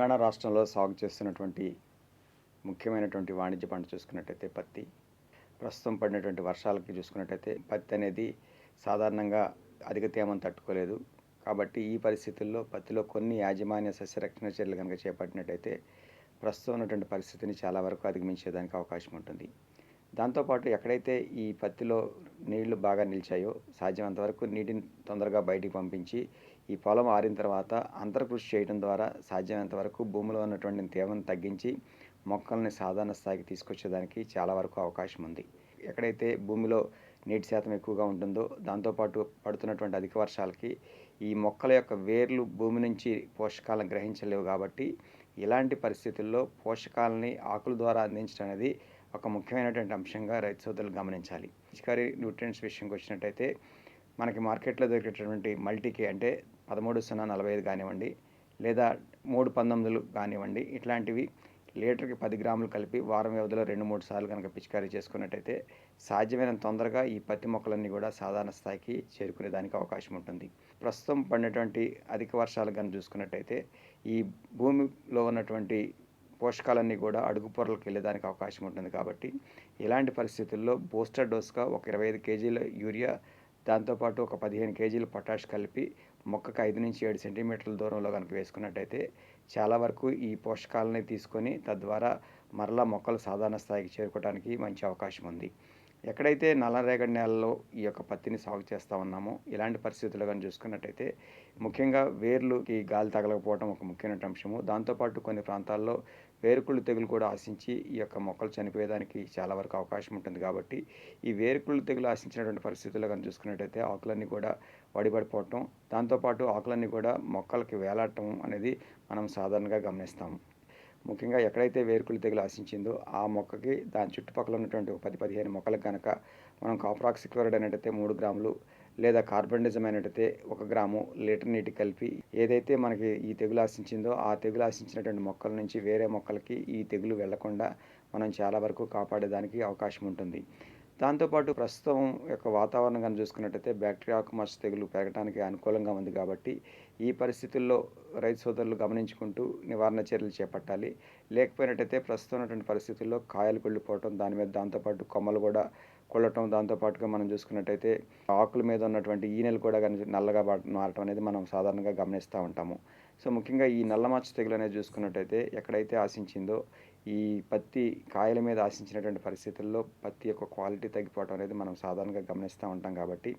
తెలంగాణ రాష్ట్రంలో సాగు చేస్తున్నటువంటి ముఖ్యమైనటువంటి వాణిజ్య పంట చూసుకున్నట్టయితే పత్తి ప్రస్తుతం పడినటువంటి వర్షాలకి చూసుకున్నట్టయితే పత్తి అనేది సాధారణంగా అధిక తేమను తట్టుకోలేదు. కాబట్టి ఈ పరిస్థితుల్లో పత్తిలో కొన్ని యాజమాన్య సస్యరక్షణ చర్యలు కనుక చేపట్టినట్టయితే ప్రస్తుతం ఉన్నటువంటి పరిస్థితిని చాలా వరకు అధిగమించేదానికి అవకాశం ఉంటుంది. దాంతోపాటు ఎక్కడైతే ఈ పత్తిలో నీళ్ళు బాగా నిలిచాయో సాధ్యమంత వరకు నీటిని తొందరగా బయటికి పంపించి ఈ పొలం ఆరిన తర్వాత అంతర్కృషి చేయడం ద్వారా సాధ్యమైనంత వరకు భూమిలో ఉన్నటువంటి తేమను తగ్గించి మొక్కల్ని సాధారణ స్థాయికి తీసుకొచ్చేదానికి చాలా వరకు అవకాశం ఉంది. ఎక్కడైతే భూమిలో నీటి శాతం ఎక్కువగా ఉంటుందో దాంతోపాటు పడుతున్నటువంటి అధిక వర్షాలకి ఈ మొక్కల యొక్క వేర్లు భూమి నుంచి పోషకాలను గ్రహించలేవు కాబట్టి ఇలాంటి పరిస్థితుల్లో పోషకాలని ఆకుల ద్వారా అందించడం అనేది ఒక ముఖ్యమైనటువంటి అంశంగా రైతు సోదరులు గమనించాలి. పిచికారీ న్యూట్రియంట్స్ విషయంకి వచ్చినట్టయితే మనకి మార్కెట్లో దొరికేటటువంటి మల్టీకే అంటే పదమూడు సున్నా నలభై ఐదు కానివ్వండి లేదా మూడు పంతొమ్మిదిలు కానివ్వండి ఇట్లాంటివి లీటర్కి పది గ్రాములు కలిపి వారం వ్యవధిలో రెండు మూడు సార్లు కనుక పిచికారీ చేసుకున్నట్టయితే సాధ్యమైన తొందరగా ఈ పత్తి మొక్కలన్నీ కూడా సాధారణ స్థాయికి చేరుకునే దానికి అవకాశం ఉంటుంది. ప్రస్తుతం పడినటువంటి అధిక వర్షాలు కనుక చూసుకున్నట్టయితే ఈ భూమిలో ఉన్నటువంటి పోషకాలన్నీ కూడా అడుగు పొరలకు వెళ్ళేదానికి అవకాశం ఉంటుంది కాబట్టి ఇలాంటి పరిస్థితుల్లో బూస్టర్ డోస్గా ఒక ఇరవై ఐదు కేజీల యూరియా దాంతోపాటు ఒక పదిహేను కేజీలు పొటాష్ కలిపి మొక్కకు ఐదు నుంచి ఏడు సెంటీమీటర్ల దూరంలో కనుక వేసుకున్నట్టయితే చాలా వరకు ఈ పోషకాలని తీసుకొని తద్వారా మరలా మొక్కలు సాధారణ స్థాయికి చేరుకోవడానికి మంచి అవకాశం ఉంది. ఎక్కడైతే నల్లరేగడి నేలలో ఈ యొక్క పత్తిని సాగు చేస్తూ ఉన్నామో ఇలాంటి పరిస్థితులు కానీ చూసుకున్నట్టయితే ముఖ్యంగా వేర్లుకి గాలి తగలకపోవడం ఒక ముఖ్యమైన అంశము. దాంతోపాటు కొన్ని ప్రాంతాల్లో వేరుకుళ్ళు తెగులు కూడా ఆశించి ఈ యొక్క మొక్కలు చనిపోయేదానికి చాలా వరకు అవకాశం ఉంటుంది కాబట్టి ఈ వేరుకుళ్ళు తెగులు ఆశించినటువంటి పరిస్థితుల్లో కానీ చూసుకున్నట్టయితే ఆకులన్నీ కూడా వడిపడిపోవటం. దాంతోపాటు ఆకులన్నీ కూడా మొక్కలకి వేలాడటం అనేది మనం సాధారణంగా గమనిస్తాము. ముఖ్యంగా ఎక్కడైతే వేరుకుళ్ళు తెగులు ఆశించిందో ఆ మొక్కకి దాని చుట్టుపక్కల ఉన్నటువంటి ఒక పది పదిహేను మొక్కలకు కనుక మనం కాప్రాక్సిక్లోరైడ్ అనేటైతే మూడు గ్రాములు లేదా కార్బన్డిజం అయినట్టయితే ఒక గ్రాము లీటర్ నీటి కలిపి ఏదైతే మనకి ఈ తెగులు ఆశించిందో ఆ తెగులు ఆశించినటువంటి మొక్కల నుంచి వేరే మొక్కలకి ఈ తెగులు వెళ్ళకుండా మనం చాలా వరకు కాపాడేదానికి అవకాశం ఉంటుంది. దాంతోపాటు ప్రస్తుతం యొక్క వాతావరణం కానీ చూసుకున్నట్టయితే బ్యాక్టీరియా ఆకుమచ్చ తెగులు పెరగడానికి అనుకూలంగా ఉంది కాబట్టి ఈ పరిస్థితుల్లో రైతు సోదరులు గమనించుకుంటూ నివారణ చర్యలు చేపట్టాలి. లేకపోయినట్టయితే ప్రస్తుతం ఉన్నటువంటి పరిస్థితుల్లో కాయలు కుళ్ళిపోవటం దాని మీద దాంతోపాటు కొమ్మలు కూడా కొల్లటం దాంతోపాటుగా మనం చూసుకున్నట్టయితే ఆకుల మీద ఉన్నటువంటి ఈనెలు కూడా కానీ నల్లగా మారటం అనేది మనం సాధారణంగా గమనిస్తూ ఉంటాము. సో ముఖ్యంగా ఈ నల్లమచ్చ తెగులు అనేది చూసుకున్నట్టయితే ఎక్కడైతే ఆశించిందో ఈ పత్తి కాయల మీద ఆశించినటువంటి పరిస్థితుల్లో పత్తి యొక్క క్వాలిటీ తగ్గిపోవడం అనేది మనం సాధారణంగా గమనిస్తూ ఉంటాం కాబట్టి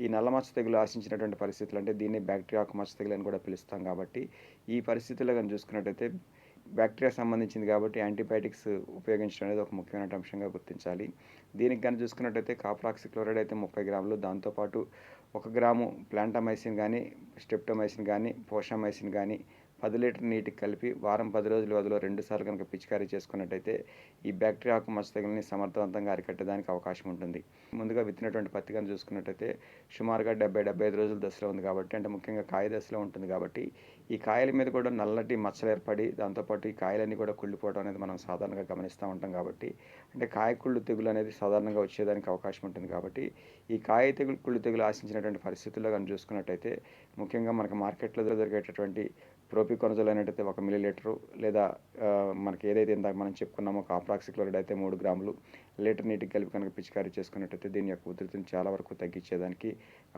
ఈ నల్లమచ్చ తెగులు ఆశించినటువంటి పరిస్థితులు అంటే దీన్ని బ్యాక్టీరియా మచ్చ తెగులు అని కూడా పిలుస్తాం కాబట్టి ఈ పరిస్థితుల్లో కానీ చూసుకున్నట్టయితే బ్యాక్టీరియా సంబంధించింది కాబట్టి యాంటీబయాటిక్స్ ఉపయోగించడం అనేది ఒక ముఖ్యమైన అంశంగా గుర్తించాలి. దీనికి కానీ చూసుకున్నట్టయితే కాప్రాక్సిక్లోరైడ్ అయితే ముప్పై గ్రాములు దాంతోపాటు ఒక గ్రాము ప్లాంటామైసిన్ కానీ స్టెప్టోమైసిన్ కానీ పోషామైసిన్ కానీ పది లీటర్ నీటికి కలిపి వారం పది రోజుల వ్యవధిలో రెండు సార్లు కనుక పిచికారీ చేసుకున్నట్టయితే ఈ బ్యాక్టీరియా ఆకు మచ్చ తెగులని సమర్థవంతంగా అరికట్టడానికి అవకాశం ఉంటుంది. ముందుగా విత్తినటువంటి పత్తి కనుక చూసుకున్నట్టయితే సుమారుగా డెబ్బై డెబ్బై ఐదు రోజుల దశలో ఉంది కాబట్టి అంటే ముఖ్యంగా కాయ దశలో ఉంటుంది కాబట్టి ఈ కాయల మీద కూడా నల్లటి మచ్చలు ఏర్పడి దాంతోపాటు ఈ కాయలన్నీ కూడా కుళ్ళిపోవడం అనేది మనం సాధారణంగా గమనిస్తూ ఉంటాం కాబట్టి అంటే కాయ కుళ్ళు తెగులు అనేది సాధారణంగా వచ్చేదానికి అవకాశం ఉంటుంది కాబట్టి ఈ కాయ తెగులు కుళ్ళు తెగులు ఆశించినటువంటి పరిస్థితుల్లో కానీ చూసుకున్నట్టయితే ముఖ్యంగా మనకు మార్కెట్లో దొరికేటటువంటి ప్రోపికొనజోల్ అనేటైతే ఒక మిల్లీ లీటరు లేదా మనకి ఏదైతే ఇందాక మనం చెప్పుకున్నామో కాప్రాక్సిక్లోరైడ్ అయితే మూడు గ్రాములు లీటర్ నీటికి కలిపి కనుక పిచికారీ చేసుకున్నట్టయితే దీని యొక్క ఉధృతిని చాలా వరకు తగ్గించేదానికి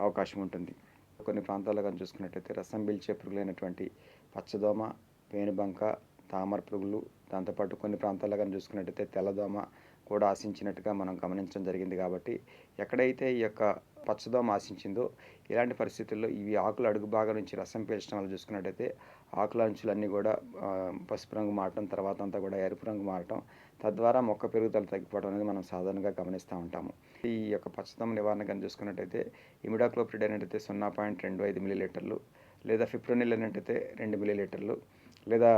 అవకాశం ఉంటుంది. కొన్ని ప్రాంతాల్లో కానీ చూసుకున్నట్టయితే రసం పీల్చే పురుగులైనటువంటి పచ్చదోమ పేనుబంక తామర పురుగులు దాంతోపాటు కొన్ని ప్రాంతాల్లో కానీ చూసుకున్నట్టయితే తెల్లదోమ కూడా ఆశించినట్టుగా మనం గమనించడం జరిగింది కాబట్టి ఎక్కడైతే ఈ యొక్క పచ్చదోమ ఆశించిందో ఇలాంటి పరిస్థితుల్లో ఇవి ఆకుల అడుగు భాగం నుంచి రసం పీల్చడం వల్ల చూసుకున్నట్టయితే ఆకుల అంచులన్నీ కూడా పసుపు రంగు మారటం తర్వాత అంతా కూడా ఎరుపు రంగు మారటం తద్వారా మొక్క పెరుగుదల తగ్గిపోవడం అనేది మనం సాధారణంగా గమనిస్తూ ఉంటాము. ఈ యొక్క పచ్చదోమ నివారణ కానీ చూసుకున్నట్టయితే ఇమిడాక్లోప్రిడ్ అనేటైతే సున్నా పాయింట్ రెండు ఐదు మిల్లీలీటర్లు లేదా ఫిప్రోనిల్ అనేటైతే రెండు మిల్లీలీటర్లు లేదా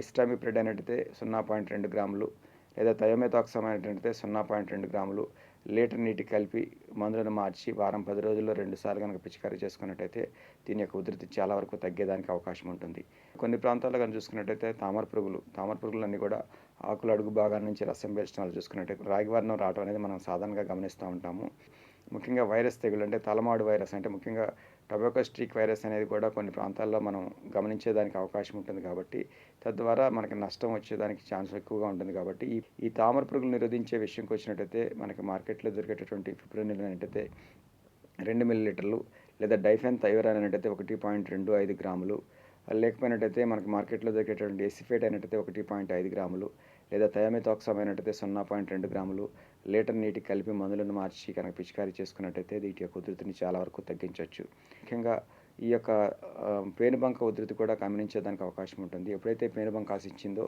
ఎస్టామిప్రిడ్ అనేటైతే సున్నా పాయింట్ రెండు గ్రాములు లేదా థయోమెథాక్సమ్ అనేటైతే సున్నా పాయింట్ రెండు గ్రాములు లీటర్ నీటి కలిపి మందులను మార్చి వారం పది రోజుల్లో రెండు సార్లు కనుక పిచికారీ చేసుకున్నట్టయితే దీని యొక్క ఉధృతి చాలా వరకు తగ్గేదానికి అవకాశం ఉంటుంది. కొన్ని ప్రాంతాల్లో కనుక చూసుకున్నట్టయితే తామర పురుగులు తామర పురుగులన్నీ కూడా ఆకుల అడుగు భాగాల నుంచి రసం పీల్చడం వల్ల చూసుకున్నట్టయితే రాగి వర్ణం రావడం అనేది మనం సాధారణంగా గమనిస్తూ ఉంటాము. ముఖ్యంగా వైరస్ తెగులు అంటే తలమాడు వైరస్ అంటే ముఖ్యంగా టొబాకో స్ట్రీక్ వైరస్ అనేది కూడా కొన్ని ప్రాంతాల్లో మనం గమనించేదానికి అవకాశం ఉంటుంది కాబట్టి తద్వారా మనకి నష్టం వచ్చేదానికి ఛాన్స్ ఎక్కువగా ఉంటుంది కాబట్టి ఈ ఈ తామర పురుగులు నిరోధించే విషయంకి వచ్చినట్టయితే మనకి మార్కెట్లో దొరికేటటువంటి ఫిబ్రవరి అనేటైతే రెండు మిల్లీలీటర్లు లేదా డైఫెన్ థైవరాన్ అనేటైతే ఒకటి పాయింట్ రెండు ఐదు గ్రాములు. లేకపోయినట్టయితే మనకి మార్కెట్లో దొరికేటటువంటి ఎసిఫేట్ అయినట్టయితే ఒకటి పాయింట్ ఐదు గ్రాములు. లేదా థయామిథాక్సమైనట్టయితే సున్నా పాయింట్ రెండు గ్రాములు లీటర్ నీటికి కలిపి మందులను మార్చి కనుక పిచికారీ చేసుకున్నట్టయితే వీటి యొక్క ఉధృతిని చాలా వరకు తగ్గించవచ్చు. ముఖ్యంగా ఈ యొక్క పేనుబంక ఉధృతి కూడా గమనించేదానికి అవకాశం ఉంటుంది. ఎప్పుడైతే పేనుబంక ఆశించిందో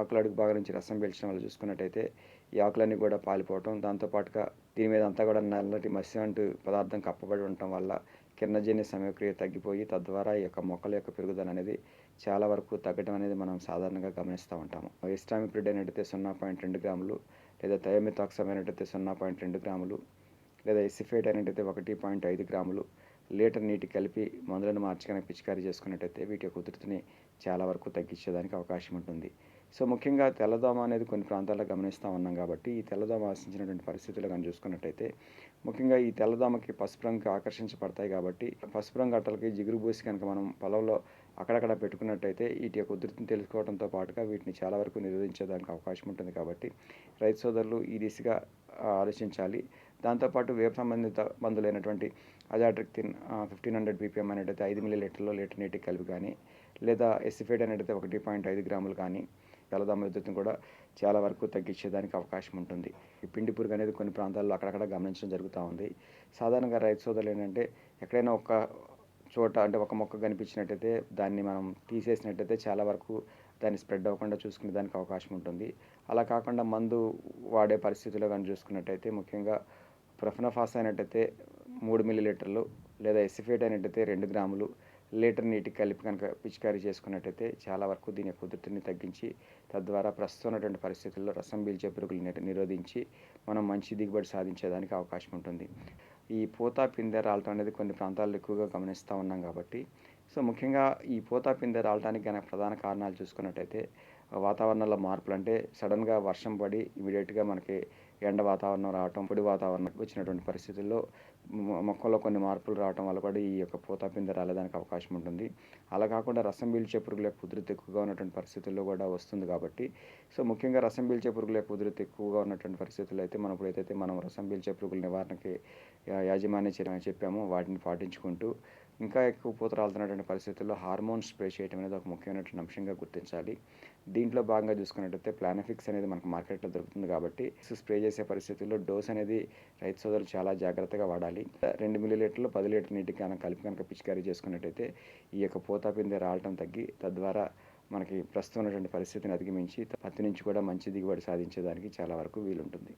ఆకుల అడుగు భాగం నుంచి రసం పీల్చడం వల్ల చూసుకున్నట్టయితే ఈ ఆకులన్నీ కూడా పాలిపోవటం దాంతోపాటుగా దీని మీద అంతా కూడా నల్లటి మసి అంటూ పదార్థం కప్పబడి ఉండటం వల్ల కిరణజన్య సమయక్రియ తగ్గిపోయి తద్వారా ఈ యొక్క మొక్కల యొక్క పెరుగుదల అనేది చాలా వరకు తగ్గడం అనేది మనం సాధారణంగా గమనిస్తూ ఉంటాము. ఇస్టామిప్రిడ్ అయితే సున్నా పాయింట్ రెండు గ్రాములు లేదా థయోమిథాక్సమ్ అయినట్టయితే సున్నా పాయింట్ రెండు గ్రాములు లేదా ఎసిఫేట్ అయినట్టయితే ఒకటి పాయింట్ ఐదు గ్రాములు లీటర్ నీటి కలిపి మందులను మార్చి పిచికారీ చేసుకున్నట్టయితే వీటి యొక్క ఉధృతిని చాలా వరకు తగ్గించేదానికి అవకాశం ఉంటుంది. సో ముఖ్యంగా తెల్లదోమ అనేది కొన్ని ప్రాంతాల్లో గమనిస్తూ ఉన్నాం కాబట్టి ఈ తెల్లదోమ ఆశించినటువంటి పరిస్థితులు కానీ చూసుకున్నట్టయితే ముఖ్యంగా ఈ తెల్లదోమకి పసుపు రంగుకి ఆకర్షించబడతాయి కాబట్టి పసుపు రంగు అట్టలకి జిగురు బూసి కనుక మనం పొలంలో అక్కడక్కడ పెట్టుకున్నట్టయితే వీటి యొక్క ఉధృతిని తెలుసుకోవడంతో పాటుగా వీటిని చాలా వరకు నిరోధించేదానికి అవకాశం ఉంటుంది కాబట్టి రైతు సోదరులు ఈ దిశగా ఆలోచించాలి. దాంతోపాటు వేప సంబంధిత మందులైనటువంటి azadirachtin fifteen hundred B P M అనేటైతే ఐదు మిల్లీ లీటర్లో లీటర్ నీటికి కలిపి కానీ లేదా ఎసిఫైడ్ అనేటైతే ఒకటి పాయింట్ ఐదు గ్రాములు కానీ తెల్లదోమ ఉధృతిని కూడా చాలా వరకు తగ్గించేదానికి అవకాశం ఉంటుంది. ఈ పిండి పురుగు అనేది కొన్ని ప్రాంతాల్లో అక్కడక్కడ గమనించడం జరుగుతూ ఉంది. సాధారణంగా రైతు సోదరులు ఏంటంటే ఎక్కడైనా ఒక చోట అంటే ఒక మొక్క కనిపించినట్టయితే దాన్ని మనం తీసేసినట్టయితే చాలా వరకు దాన్ని స్ప్రెడ్ అవ్వకుండా చూసుకునే దానికి అవకాశం ఉంటుంది. అలా కాకుండా మందు వాడే పరిస్థితిలో కానీ చూసుకున్నట్టయితే ముఖ్యంగా ప్రఫనఫాస్ అయినట్టయితే మూడు మిల్లీ లీటర్లు లేదా ఎసిఫేట్ అయినట్టయితే రెండు గ్రాములు లీటర్ నీటికి కలిపి కనుక పిచికారీ చేసుకున్నట్టయితే చాలా వరకు దీని యొక్క ఉధృతిని తగ్గించి తద్వారా ప్రస్తుతం ఉన్నటువంటి పరిస్థితుల్లో రసం పీల్చే పురుగులు నిరోధించి మనం మంచి దిగుబడి సాధించేదానికి అవకాశం ఉంటుంది. ఈ పూత పిందె రాలటం అనేది కొన్ని ప్రాంతాల్లో ఎక్కువగా గమనిస్తూ ఉన్నాం కాబట్టి. సో ముఖ్యంగా ఈ పూత పిందె రాలటానికి గన ప్రధాన కారణాలు చూసుకున్నట్టయితే వాతావరణంలో మార్పులు అంటే సడన్గా వర్షం పడి ఇమీడియట్గా మనకి ఎండ వాతావరణం రావటం పొడి వాతావరణం వచ్చినటువంటి పరిస్థితుల్లో మొక్కల్లో కొన్ని మార్పులు రావటం వల్ల కూడా ఈ యొక్క పూత పిందె రాలేదానికి అవకాశం ఉంటుంది. అలా కాకుండా రసం పీల్చే పురుగుల యొక్క ఉధృతి ఎక్కువగా ఉన్నటువంటి పరిస్థితుల్లో కూడా వస్తుంది కాబట్టి సో ముఖ్యంగా రసం పీల్చే పురుగుల యొక్క ఉధృతి ఎక్కువగా ఉన్నటువంటి పరిస్థితులు అయితే మనం ఇప్పుడు ఏదైతే మనం రసం పీల్చే పురుగుల నివారణకి యాజమాన్య చర్య చెప్పామో వాటిని పాటించుకుంటూ ఇంకా ఎక్కువ పూత రాలుతున్నటువంటి పరిస్థితుల్లో హార్మోన్ స్ప్రే చేయడం అనేది ఒక ముఖ్యమైనటువంటి అంశంగా గుర్తించాలి. దీంట్లో భాగంగా చూసుకున్నట్టయితే ప్లానఫిక్స్ అనేది మనకు మార్కెట్లో దొరుకుతుంది కాబట్టి స్ప్రే చేసే పరిస్థితుల్లో డోస్ అనేది రైతు సోదరులు చాలా జాగ్రత్తగా వాడాలి. రెండు మిల్లీ లీటర్లు పది లీటర్ నీటికి కనుక కలిపి కనుక పిచికారీ చేసుకున్నట్టయితే ఈ యొక్క పూత పిందె రావటం తగ్గి తద్వారా మనకి ప్రస్తుతం ఉన్నటువంటి పరిస్థితిని అధిగమించి పత్తి నుంచి కూడా మంచి దిగుబడి సాధించేదానికి చాలా వరకు వీలుంటుంది.